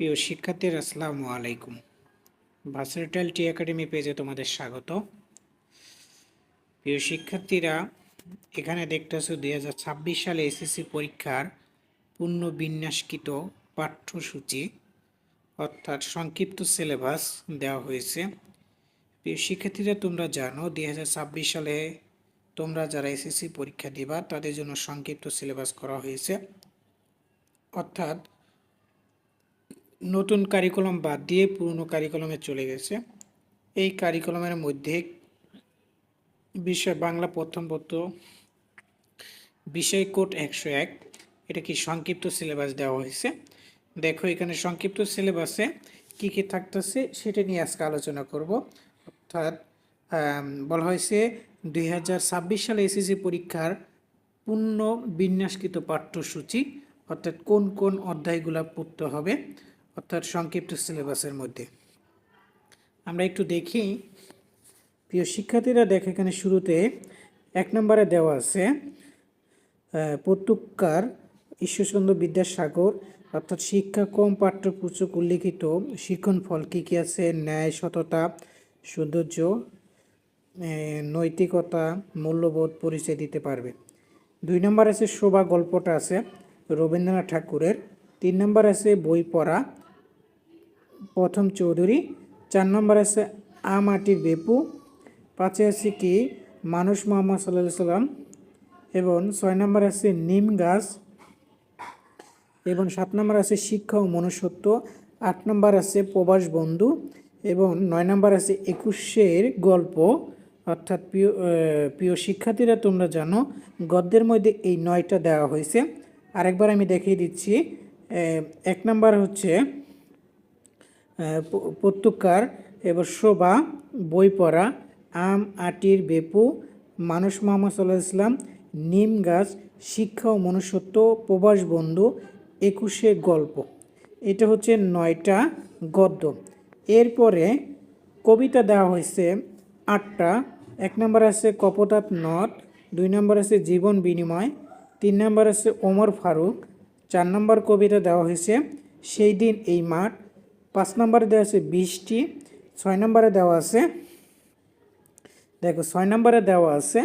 প্রিয় শিক্ষার্থীরা, আসসালামু আলাইকুম। ভার্সেটাইল টি একাডেমি পেজে তোমাদের স্বাগত। প্রিয় শিক্ষার্থীরা, এখানে দেখতেছো দুই হাজার ছাব্বিশ সালে এসএসসি পরীক্ষার পূর্ণ বিন্যাসকৃত পাঠ্যসূচি, অর্থাৎ সংক্ষিপ্ত সিলেবাস দেওয়া হয়েছে। প্রিয় শিক্ষার্থীরা, তোমরা জানো দুই হাজার ছাব্বিশ সালে তোমরা যারা এসএসসি পরীক্ষা দিবা, তাদের জন্য সংক্ষিপ্ত সিলেবাস করা হয়েছে। অর্থাৎ নতুন কারিকুলাম বাদ দিয়ে পুরনো কারিকুলামে চলে গেছে। এই কারিকুলামের মধ্যে বিষয় বাংলা প্রথম পত্র, বিষয় কোড একশো এক, এটা কি সংক্ষিপ্ত সিলেবাস দেওয়া হয়েছে? দেখো এখানে সংক্ষিপ্ত সিলেবাসে কি কি থাকতেছে সেটা নিয়ে আজকে আলোচনা করব। অর্থাৎ বলা হয়েছে দুই হাজার ছাব্বিশ সালে এসএসসি পরীক্ষার পূর্ণ বিন্যাসকৃত পাঠ্যসূচি, অর্থাৎ কোন কোন অধ্যায়গুলো পড়তে হবে। অর্থাৎ সংক্ষিপ্ত সিলেবাসের মধ্যে। আমরা একটু দেখি। প্রিয় শিক্ষার্থীরা দেখে এখানে শুরুতে এক নম্বরে দেওয়া আছে আহ, পত্তুকার ঈশ্বরচন্দ্র বিদ্যাসাগর অর্থাৎ শিক্ষা কম পাঠ্যপুস্তক উল্লিখিত শিক্ষণ ফল কী কী আছে? ন্যায় সততা সৌন্দর্য নৈতিকতা মূল্যবোধ পরিচয় দিতে পারবে। দুই নম্বর আছে শোভা গল্পটা আছে রবীন্দ্রনাথ ঠাকুরের। তিন নম্বর আছে বই পড়া প্রথম চৌধুরী, চার নম্বর আছে আ মাটির বেপু, পাঁচে আছে কি মানুষ মোহাম্মদ সাল্লাহ সাল্লাম এবং ছয় নম্বর আছে নিম গাছ এবং সাত নম্বর আছে শিক্ষা ও মনুষ্যত্ব, আট নম্বর আছে প্রবাস বন্ধু এবং নয় নম্বর আছে একুশের গল্প। অর্থাৎ প্রিয় প্রিয় শিক্ষার্থীরা তোমরা জানো, গদ্যের মধ্যে এই নয়টা দেওয়া হয়েছে। আরেকবার আমি দেখিয়ে দিচ্ছি এক নম্বর হচ্ছে পত্তুকার এবার শোভা বই পড়া, আম, আটির বেপু, মানুষ মোহাম্মদ সাল্লাহ ইসলাম নিম গাছ, শিক্ষা ও মনুষ্যত্ব, প্রবাস বন্ধু, একুশে গল্প। এটা হচ্ছে নয়টা গদ্য। এরপরে কবিতা দেওয়া হয়েছে আটটা। এক নম্বর আছে কপোতাপ নদ, দুই নম্বর আছে জীবন বিনিময়, তিন নম্বর আছে ওমর ফারুক, চার নম্বর কবিতা দেওয়া হয়েছে সেই দিন এই মাঠ পাঁচ নম্বরে দেওয়া আছে বৃষ্টি ছয় নম্বরে দেওয়া আছে, দেখো ছয় নম্বরে দেওয়া আছে,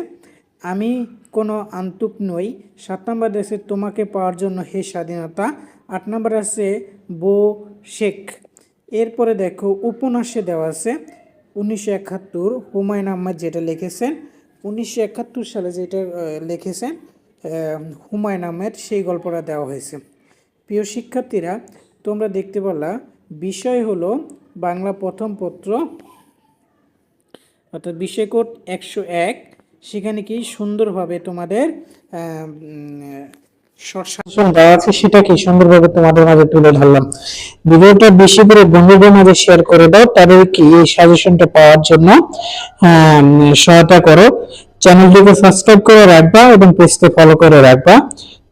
আমি কোনো আন্তুক নই, সাত নম্বর আছে তোমাকে পাওয়ার জন্য হে স্বাধীনতা, আট নম্বর আছে বো শেখ। এরপরে দেখো উপন্যাসে দেওয়া আছে উনিশশো একাত্তর, হুমায়ুন আহমদ যেটা লিখেছেন, উনিশশো একাত্তর সালে যেটা লিখেছেন হুমায়ুন আহমেদ সেই গল্পটা দেওয়া হয়েছে। প্রিয় শিক্ষার্থীরা, তোমরা দেখতে পারলা বিষয় হলো বাংলা প্রথম পত্র, অর্থাৎ বিষয় কোড একশো এক, সেখানে কি সুন্দরভাবে তোমাদের শাসন দেওয়া আছে, সেটা কি সুন্দরভাবে তোমাদের মাঝে তুলে ধরলাম। ভিডিওটা বেশি করে বন্ধুদের মাঝে শেয়ার করে দাও তাদের কি এই সাজেশনটা পাওয়ার জন্য সহায়তা করো। চ্যানেলটিকে সাবস্ক্রাইব করে রাখবা এবং পেজকে ফলো করে রাখবা।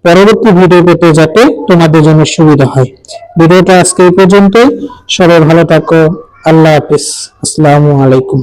পরবর্তী ভিডিও পেতে যাতে তোমাদের জন্য সুবিধা হয়। ভিডিওটা আজকে এই পর্যন্তই। সবাই ভালো থাকো। আল্লাহ হাফিজ। আসসালামু আলাইকুম।